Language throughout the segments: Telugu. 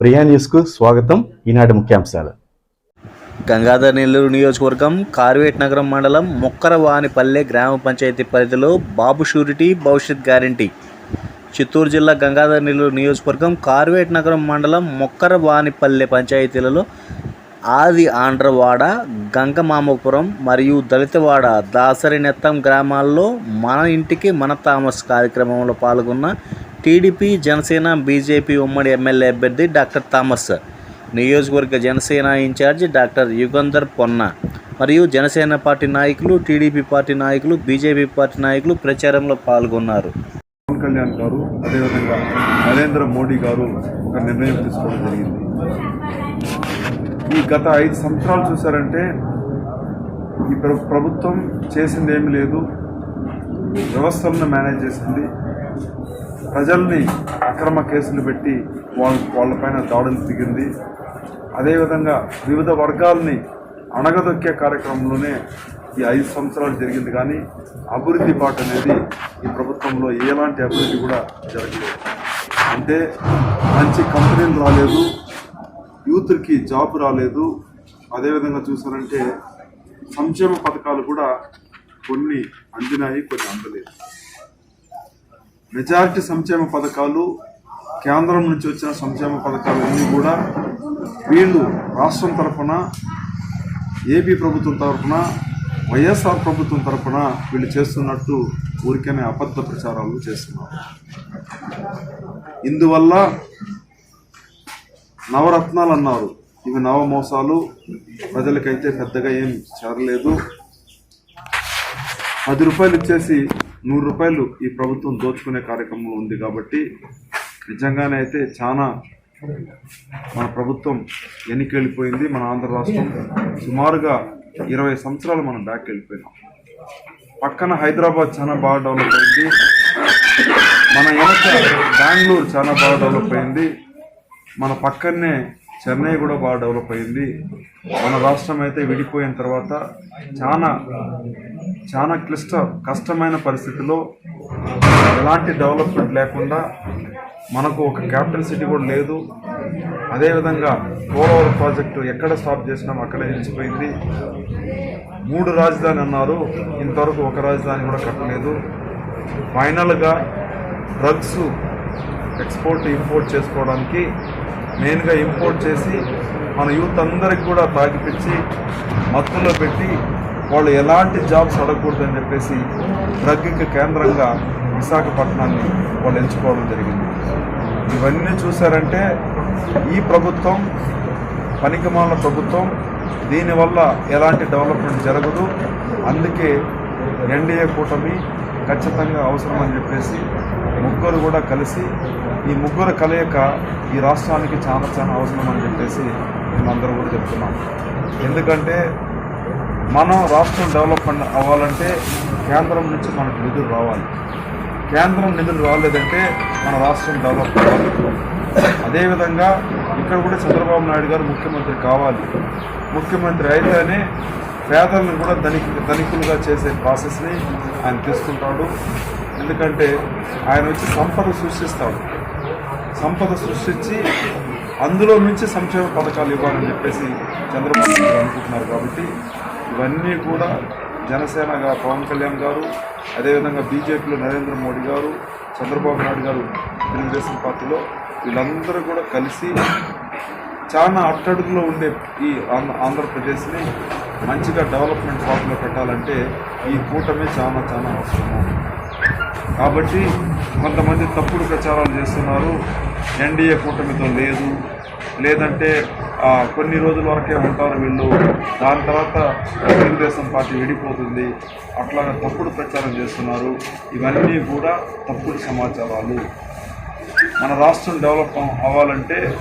ప్రియా న్యూస్కు స్వాగతం. ఈనాటి ముఖ్యాంశాలు. గంగాధర్ నెల్లూరు నియోజకవర్గం కార్వేట్ నగరం మండలం మొక్కరవానిపల్లె గ్రామ పంచాయతీ పరిధిలో బాబు షూరిటీ భవిష్యత్ గ్యారంటీ. చిత్తూరు జిల్లా గంగాధర్ నెల్లూరు నియోజకవర్గం కార్వేట్ నగరం మండలం మొక్కరవానిపల్లె పంచాయతీలలో ఆది ఆంధ్రవాడ గంగమామపురం మరియు దళితవాడ దాసరినెత్తం గ్రామాల్లో మన ఇంటికి మన తామస్ కార్యక్రమంలో పాల్గొన్న టీడీపీ జనసేన బీజేపీ ఉమ్మడి ఎమ్మెల్యే అభ్యర్థి డాక్టర్ థామస్. నియోజకవర్గ జనసేన ఇన్ఛార్జి డాక్టర్ యుగంధర్ పొన్న. మరియు జనసేన పార్టీ నాయకులు టీడీపీ పార్టీ నాయకులు బీజేపీ పార్టీ నాయకులు ప్రచారంలో పాల్గొన్నారు. పవన్ కళ్యాణ్ గారు అదేవిధంగా నరేంద్ర మోడీ గారు ఒక నిర్ణయం తీసుకోవడం జరిగింది. ఈ గత ఐదు సంవత్సరాలు చూసారంటే ఈ ప్రభుత్వం చేసింది ఏమి లేదు. వ్యవస్థలను మేనేజ్ చేసింది ప్రజల్ని అక్రమ కేసులు పెట్టి వాళ్ళ వాళ్ళపైన దాడులు దిగింది. అదేవిధంగా వివిధ వర్గాల్ని అణగదొక్కే కార్యక్రమంలోనే ఈ ఐదు సంవత్సరాలు జరిగింది. కానీ అభివృద్ధి పాట అనేది ఈ ప్రభుత్వంలో ఎలాంటి అభివృద్ధి కూడా జరగలేదు. అంటే మంచి కంపెనీలు రాలేదు యూత్కి జాబ్ రాలేదు. అదేవిధంగా చూసారంటే సంక్షేమ పథకాలు కూడా కొన్ని అందినాయి కొన్ని అందలేదు. మెజారిటీ సంక్షేమ పథకాలు కేంద్రం నుంచి వచ్చిన సంక్షేమ పథకాలు అన్నీ కూడా వీళ్ళు రాష్ట్రం తరఫున ఏపీ ప్రభుత్వం తరఫున వైఎస్ఆర్ ప్రభుత్వం తరఫున వీళ్ళు చేస్తున్నట్టు ఊరికనే అబద్ధ ప్రచారాలు చేస్తున్నారు. ఇందువల్ల నవరత్నాలు అన్నారు. ఇవి నవమోసాలు ప్రజలకైతే పెద్దగా ఏం చేరలేదు. పది రూపాయలు ఇచ్చేసి నూరు రూపాయలు ఈ ప్రభుత్వం దోచుకునే కార్యక్రమం ఉంది కాబట్టి నిజంగానే అయితే చాలా మన ప్రభుత్వం వెనక్కి వెళ్ళిపోయింది మన ఆంధ్ర రాష్ట్రం సుమారుగా ఇరవై సంవత్సరాలు మనం బ్యాక్ వెళ్ళిపోయినాం. పక్కన హైదరాబాద్ చాలా బాగా డెవలప్ అయింది. మన వెనక బెంగళూరు చాలా బాగా డెవలప్ అయింది. మన పక్కనే చెన్నై కూడా బాగా డెవలప్ అయింది. మన రాష్ట్రం అయితే విడిపోయిన తర్వాత చాలా చాలా క్లిష్ట కష్టమైన పరిస్థితిలో ఎలాంటి డెవలప్మెంట్ లేకుండా మనకు ఒక క్యాపిటల్ సిటీ కూడా లేదు. అదేవిధంగా పోలవరం ప్రాజెక్టు ఎక్కడ స్టాప్ చేసినాం అక్కడే నిలిచిపోయింది. మూడు రాజధాని అన్నారు. ఇంతవరకు ఒక రాజధాని కూడా కట్టలేదు. ఫైనల్గా డ్రగ్స్ ఎక్స్పోర్ట్ ఇంపోర్ట్ చేసుకోవడానికి మెయిన్గా ఇంపోర్ట్ చేసి మన యూత్ అందరికి కూడా తాగిపించి మత్తులో పెట్టి వాళ్ళు ఎలాంటి జాబ్స్ అడగకూడదని చెప్పేసి డ్రగ్కి కేంద్రంగా విశాఖపట్నాన్ని వాళ్ళు ఎంచుకోవడం జరిగింది. ఇవన్నీ చూసారంటే ఈ ప్రభుత్వం పనికిమాల ప్రభుత్వం దీనివల్ల ఎలాంటి డెవలప్మెంట్ జరగదు. అందుకే ఎన్డీఏ కూటమి ఖచ్చితంగా అవసరం అని చెప్పేసి ముగ్గురు కూడా కలిసి ఈ ముగ్గురు కలయిక ఈ రాష్ట్రానికి చాలా చాలా అవసరం అని చెప్పేసి మేమందరం కూడా చెప్తున్నాం. ఎందుకంటే మనం రాష్ట్రం డెవలప్మెంట్ అవ్వాలంటే కేంద్రం నుంచి మనకు నిధులు రావాలి. కేంద్రం నిధులు రాలేదంటే మన రాష్ట్రం డెవలప్ కావాలి అదేవిధంగా ఇక్కడ కూడా చంద్రబాబు నాయుడు గారు ముఖ్యమంత్రి కావాలి. ముఖ్యమంత్రి అయితేనే పేదలను కూడా ధనిక ధనికులుగా చేసే ప్రాసెస్ని ఆయన తీసుకుంటాడు. ఎందుకంటే ఆయన వచ్చి సంపద సృష్టిస్తాడు. సంపద సృష్టించి అందులో నుంచి సంక్షేమ పథకాలు ఇవ్వాలని చెప్పేసి చంద్రబాబు గారు అనుకుంటున్నారు కాబట్టి ఇవన్నీ కూడా జనసేనగా పవన్ కళ్యాణ్ గారు అదేవిధంగా బీజేపీలో నరేంద్ర మోడీ గారు చంద్రబాబు నాయుడు గారు తెలుగుదేశం పార్టీలో వీళ్ళందరూ కూడా కలిసి చాలా అట్టడుగులో ఉండే ఈ ఆంధ్ర ఆంధ్రప్రదేశ్ని మంచిగా డెవలప్మెంట్ పాటలో పెట్టాలంటే ఈ కూటమి చాలా చాలా అవసరం కాబట్టి కొంతమంది తప్పుడు ప్రచారాలు చేస్తున్నారు. ఎన్డీఏ కూటమితో లేదు. లేదంటే కొన్ని రోజుల వరకే ఉంటారు వీళ్ళు. దాని తర్వాత తెలుగుదేశం పార్టీ విడిపోతుంది. అట్లాగా తప్పుడు ప్రచారం చేస్తున్నారు. ఇవన్నీ కూడా తప్పుడు సమాచారాలు. మన రాష్ట్రం డెవలప్ అవ్వాలంటే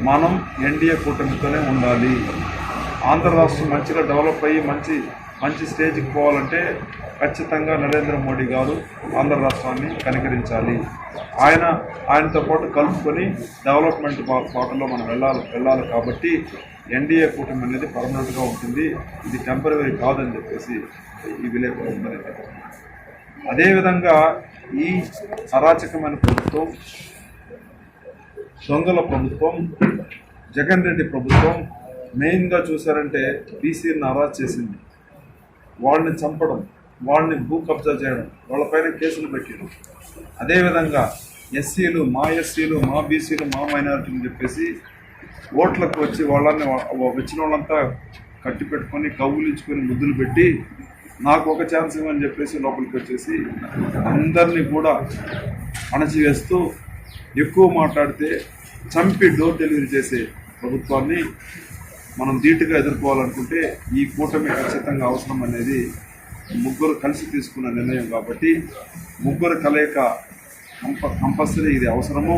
మనం ఎన్డీఏ కూటమితోనే ఉండాలి. ఆంధ్ర రాష్ట్రం మంచిగా డెవలప్ అయ్యి మంచి మంచి స్టేజ్కి పోవాలంటే ఖచ్చితంగా నరేంద్ర మోడీ గారు ఆంధ్ర రాష్ట్రాన్ని కనికరించాలి. ఆయన ఆయనతో పాటు కలుపుకొని డెవలప్మెంట్ పా- బాటలో మనం వెళ్ళాలి వెళ్ళాలి కాబట్టి ఎన్డీఏ కూటమి అనేది పర్మనెంట్గా ఉంటుంది. ఇది టెంపరీ కాదని చెప్పేసి ఈ విలేకరు ఉందని అదేవిధంగా ఈ అరాచకమైన ప్రభుత్వం దొంగల ప్రభుత్వం జగన్ రెడ్డి ప్రభుత్వం మెయిన్గా చూసారంటే బీసీని అరాచ్ చేసింది. వాళ్ళని చంపడం. వాళ్ళని భూ కబ్జా చేయడం వాళ్ళపైన కేసులు పెట్టడం అదేవిధంగా ఎస్సీలు మా ఎస్సీలు మా బీసీలు మా మైనారిటీలు చెప్పేసి ఓట్లకు వచ్చి వాళ్ళని వచ్చిన వాళ్ళంతా కట్టి పెట్టుకొని కవ్వులించుకొని ముద్దులు పెట్టి నాకు ఒక ఛాన్స్ ఇవ్వని చెప్పేసి లోపలికి వచ్చేసి అందరినీ కూడా అణచివేస్తూ ఎక్కువ మాట్లాడితే చంపి డోర్ డెలివరీ చేసే ప్రభుత్వాన్ని మనం ధీటుగా ఎదుర్కోవాలనుకుంటే ఈ కూటమి ఖచ్చితంగా అవసరం అనేది ముగ్గురు కలిసి తీసుకున్న నిర్ణయం కాబట్టి ముగ్గురు కలయిక కంప కంపల్సరీ ఇది అవసరము.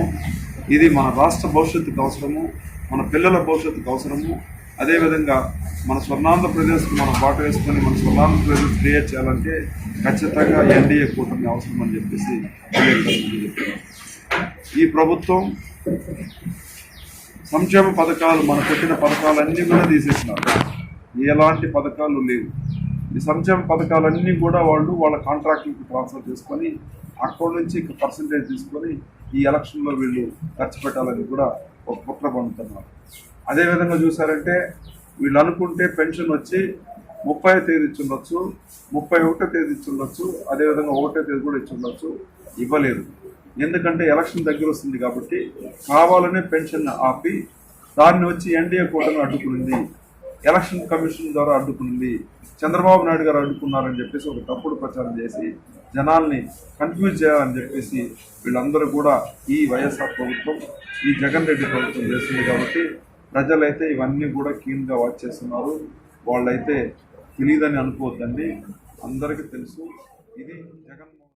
ఇది మన రాష్ట్ర భవిష్యత్తుకు అవసరము. మన పిల్లల భవిష్యత్తుకు అవసరము. అదేవిధంగా మన స్వర్ణాంధ్రప్రదేశ్కి మనం బాట వేసుకొని మన స్వర్ణాంధ్రప్రదేశ్ క్రియేట్ చేయాలంటే ఖచ్చితంగా ఎన్డీఏ కూటమి అవసరం అని చెప్పేసి ఈ ప్రభుత్వం సంక్షేమ పథకాలు మన పెట్టిన పథకాలన్నీ కూడా తీసేసినారు. ఎలాంటి పథకాలు లేవు. ఈ సంక్షేమ పథకాలన్నీ కూడా వాళ్ళు వాళ్ళ కాంట్రాక్టులకు ట్రాన్స్ఫర్ చేసుకొని అక్కడి నుంచి పర్సంటేజ్ తీసుకొని ఈ ఎలక్షన్లో వీళ్ళు ఖర్చు పెట్టాలని కూడా ఒక కుట్ర పండుతున్నారు అదేవిధంగా చూసారంటే వీళ్ళు అనుకుంటే పెన్షన్ వచ్చి ముప్పై తేదీ ఇచ్చుండొచ్చు ముప్పై ఒకటో తేదీ ఇచ్చుండొచ్చు అదేవిధంగా ఒకటో తేదీ కూడా ఇచ్చుండొచ్చు ఇవ్వలేదు. ఎందుకంటే ఎలక్షన్ దగ్గర వస్తుంది కాబట్టి కావాలనే పెన్షన్ ఆపి దాన్ని వచ్చి ఎన్డీఏ కూటమి అడ్డుకునింది. ఎలక్షన్ కమిషన్ ద్వారా అడ్డుకుంది. చంద్రబాబు నాయుడు గారు అడ్డుకున్నారని చెప్పేసి ఒక తప్పుడు ప్రచారం చేసి జనాల్ని కన్ఫ్యూజ్ చేయాలని చెప్పేసి వీళ్ళందరూ కూడా ఈ వైఎస్ఆర్ ప్రభుత్వం ఈ జగన్ రెడ్డి ప్రభుత్వం చేస్తుంది కాబట్టి ప్రజలైతే ఇవన్నీ కూడా కీన్గా వాచ్ చేస్తున్నారు. వాళ్ళైతే తెలియదని అనుకోవద్దండి. అందరికీ తెలుసు. ఇది జగన్